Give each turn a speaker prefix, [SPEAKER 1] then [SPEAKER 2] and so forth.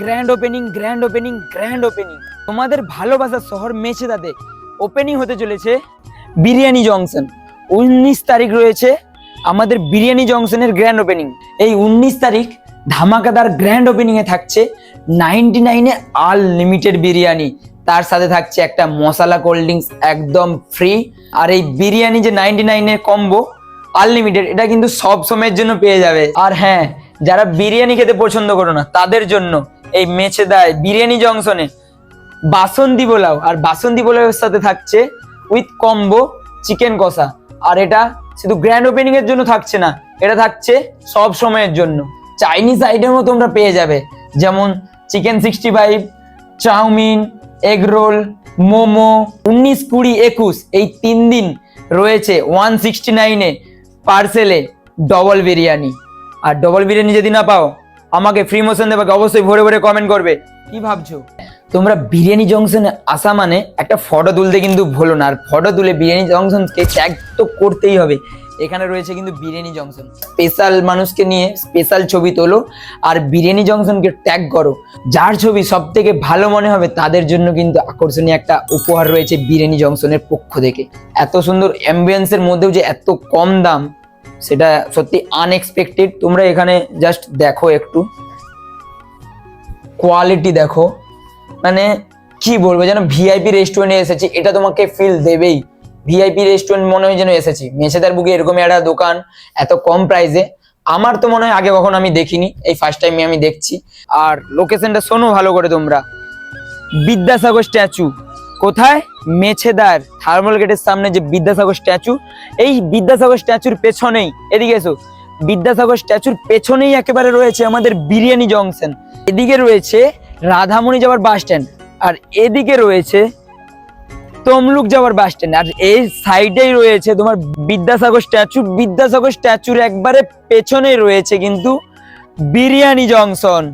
[SPEAKER 1] Grand opening grand opening grand opening তোমাদের ভালোবাসার শহর মেছে মেছেদাতে ওপেনিং হতে চলেছে বিরিয়ানি জংশন। উনিশ তারিখ রয়েছে আমাদের বিরিয়ানি জংশনের গ্র্যান্ড ওপেনিং এই উনিশ তারিখ ধামাকাদার গ্র্যান্ড ওপেনিংয়ে থাকছে নাইনটি নাইনে আনলিমিটেড বিরিয়ানি। তার সাথে থাকছে একটা মশলা কোল্ড ড্রিঙ্কস একদম ফ্রি আর এই বিরিয়ানি যে নাইনটি নাইনের কম্বো আনলিমিটেড এটা কিন্তু সব সময়ের জন্য পেয়ে যাবে। আর হ্যাঁ যারা বিরিয়ানি খেতে পছন্দ করো না, তাদের জন্য এই মেছেদায় বিরিয়ানি জংশনে বাসন্তী পোলাও, আর বাসন্তী পোলাওয়ের সাথে থাকছে উইথ কম্বো চিকেন কষা। আর এটা শুধু গ্র্যান্ড ওপেনিং এর জন্য থাকছে না, এটা থাকছে সব সময়ের জন্য। চাইনিজ আইটেমও তোমরা পেয়ে যাবে, যেমন chicken sixty five chowmein egg roll momo, উনিশ কুড়ি একুশ, এই তিন দিন রয়েছে ওয়ান সিক্সটি নাইনে পার্সেলে ডবল বিরিয়ানি। আর ডবল বিরিয়ানি যদি না পাও আমাকে ফ্রি মোশন দেবে অবশ্যই ভরে ভরে কমেন্ট করবে। কি ভাবছ? তোমরা বিরিয়ানি জংশনে আসা মানে একটা ফটো তুলতে কিন্তু ভুলো না। আর ফটো তুলে বিরিয়ানি জংশনকে ট্যাগ তো করতেই হবে। এখানে রয়েছে কিন্তু বিরিয়ানি জংশন স্পেশাল মানুষকে নিয়ে স্পেশাল ছবি তোলো আর বিরিয়ানি জংশনকে ট্যাগ করো। যার ছবি সব থেকে ভালো মনে হবে তাদের জন্য কিন্তু আকর্ষণীয় একটা উপহার রয়েছে বিরিয়ানি জংশনের পক্ষ থেকে। এত সুন্দর অ্যাম্বিয়েন্সের মধ্যেও যে এত কম দাম সেটা সত্যি আনএক্সপেক্টেড তোমরা এখানে জাস্ট দেখো একটু। কোয়ালিটি দেখো। মানে কি বলব যেন ভিআইপি রেস্টুরেন্টে এসেছি, এটা তোমাকে ফিল দেবেই। ভিআইপি রেস্টুরেন্ট মনে হয় যেন এসেছি। মেছেদার বুকে এরকম একটা দোকান, এত কম প্রাইসে আমার তো মনে হয় আগে কখনো আমি দেখিনি, এই ফার্স্ট টাইমে আমি দেখছি। আর লোকেশনটা শোনো ভালো করে তোমরা। বিদ্যাসাগর স্ট্যাচু কোথায়? মেছেদার থার্মাল গেটের সামনে যে বিদ্যাসাগর স্ট্যাচু এই বিদ্যাসাগর স্ট্যাচুর পেছনেই, এদিকে এসো, বিদ্যাসাগর স্ট্যাচুর পেছনেই একেবারে রয়েছে আমাদের বিরিয়ানি জংশন। এদিকে রয়েছে রাধামণি যাওয়ার বাস স্ট্যান্ড আর এদিকে রয়েছে তমলুক যাওয়ার বাস স্ট্যান্ড আর এই সাইডেই রয়েছে তোমার বিদ্যাসাগর স্ট্যাচু বিদ্যাসাগর স্ট্যাচুর একবারে পেছনেই রয়েছে কিন্তু বিরিয়ানি জংশন।